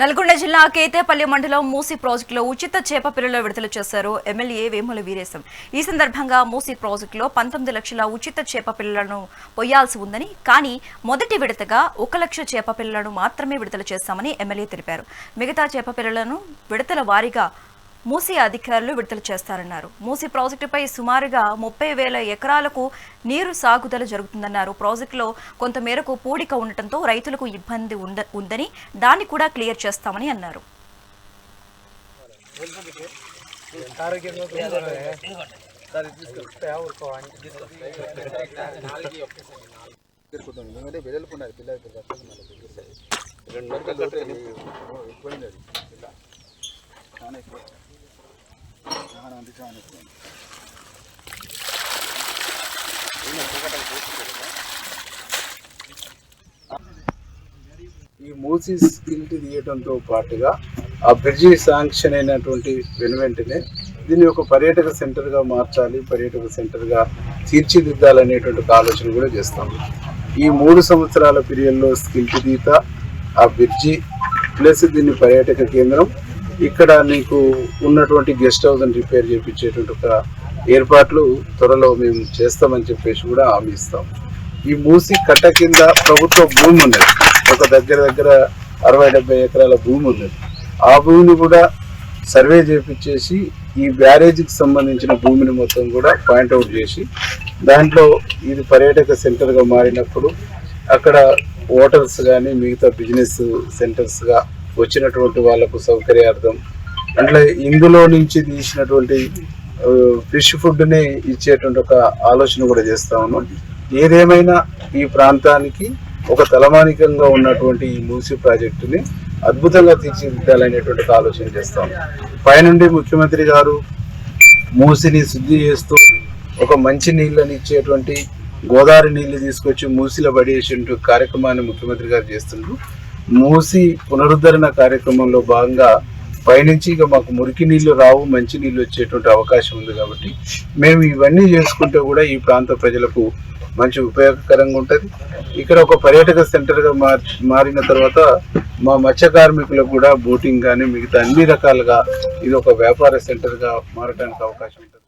నల్గొండ జిల్లా కేతేపల్లి మండలం మూసీ ప్రాజెక్టులో ఉచిత చేప పిల్లలు విడుదల చేశారు ఎమ్మెల్యే వేముల వీరేశం. ఈ సందర్భంగా మూసీ ప్రాజెక్టులో పంతొమ్మిది లక్షల ఉచిత చేప పిల్లలను పొయ్యాల్సి ఉందని కానీ మొదటి విడతగా ఒక లక్ష చేప పిల్లలను మాత్రమే విడుదల చేశామని ఎమ్మెల్యే తెలిపారు. మిగతా చేప పిల్లలను విడతల వారీగా మూసీ అధికారులు విడుదల చేస్తారన్నారు. మూసీ ప్రాజెక్టుపై సుమారుగా ముప్పై వేల ఎకరాలకు నీరు సాగుదల జరుగుతుందన్నారు. ప్రాజెక్టులో కొంతమేరకు పూడిక ఉండటంతో రైతులకు ఇబ్బంది ఉంద- ఉందని దాన్ని కూడా క్లియర్ చేస్తామని అన్నారు. రెండు ఉంది చాలా ఈ మూసీ ఇంటి తీయడంతో పాటుగా ఆ బ్రిడ్జి శాంక్షన్ అయినటువంటి వెను వెంటనే దీన్ని ఒక పర్యాటక సెంటర్గా మార్చాలి పర్యాటక సెంటర్గా తీర్చిదిద్దాలనేటువంటి ఆలోచన కూడా చేస్తాం. ఈ మూడు సంవత్సరాల పీరియడ్లో స్కిల్ తీత ఆ బ్రిడ్జి ప్లస్ దీన్ని పర్యాటక కేంద్రం ఇక్కడ నీకు ఉన్నటువంటి గెస్ట్ హౌస్ని రిపేర్ చేయించేటువంటి ఒక ఏర్పాట్లు త్వరలో మేము చేస్తామని చెప్పేసి కూడా హామీ ఇస్తాం. ఈ మూసి కట్ట కింద ప్రభుత్వ భూమి ఉన్నది. ఒక దగ్గర దగ్గర అరవై డెబ్బై ఎకరాల భూమి ఉన్నది. ఆ భూమిని కూడా సర్వే చేపించేసి ఈ బ్యారేజీకి సంబంధించిన భూమిని మొత్తం కూడా పాయింట్అవుట్ చేసి దాంట్లో ఇది పర్యాటక సెంటర్గా మారినప్పుడు అక్కడ హోటల్స్ కానీ మిగతా బిజినెస్ సెంటర్స్గా వచ్చినటువంటి వాళ్ళకు సౌకర్యార్థం. అట్లా ఇందులో నుంచి తీసినటువంటి ఫిష్ ఫుడ్ని ఇచ్చేటువంటి ఒక ఆలోచన కూడా చేస్తా ఉన్నాం. ఏదేమైనా ఈ ప్రాంతానికి ఒక తలమానికంగా ఉన్నటువంటి ఈ మూసి ప్రాజెక్టుని అద్భుతంగా తీర్చిదిద్దాలనేటువంటి ఆలోచన చేస్తాం పైనుండి ముఖ్యమంత్రి గారు మూసిని శుద్ధి చేస్తూ ఒక మంచి నీళ్ళని ఇచ్చేటువంటి గోదావరి నీళ్ళు తీసుకొచ్చి మూసిలో పడేసేటువంటి కార్యక్రమాన్ని ముఖ్యమంత్రి గారు చేస్తుండ్రు. మూసి పునరుద్ధరణ కార్యక్రమంలో భాగంగా పైనుంచి ఇక మాకు మురికి నీళ్ళు రావు మంచి నీళ్ళు వచ్చేటువంటి అవకాశం ఉంది కాబట్టి మేము ఇవన్నీ చేసుకుంటే కూడా ఈ ప్రాంత ప్రజలకు మంచి ఉపయోగకరంగా ఉంటుంది. ఇక్కడ ఒక పర్యాటక సెంటర్గా మార్ మారిన తర్వాత మా మత్స్య కార్మికులకు కూడా బోటింగ్ కానీ మిగతా అన్ని రకాలుగా ఇది ఒక వ్యాపార సెంటర్గా మారడానికి అవకాశం ఉంటుంది.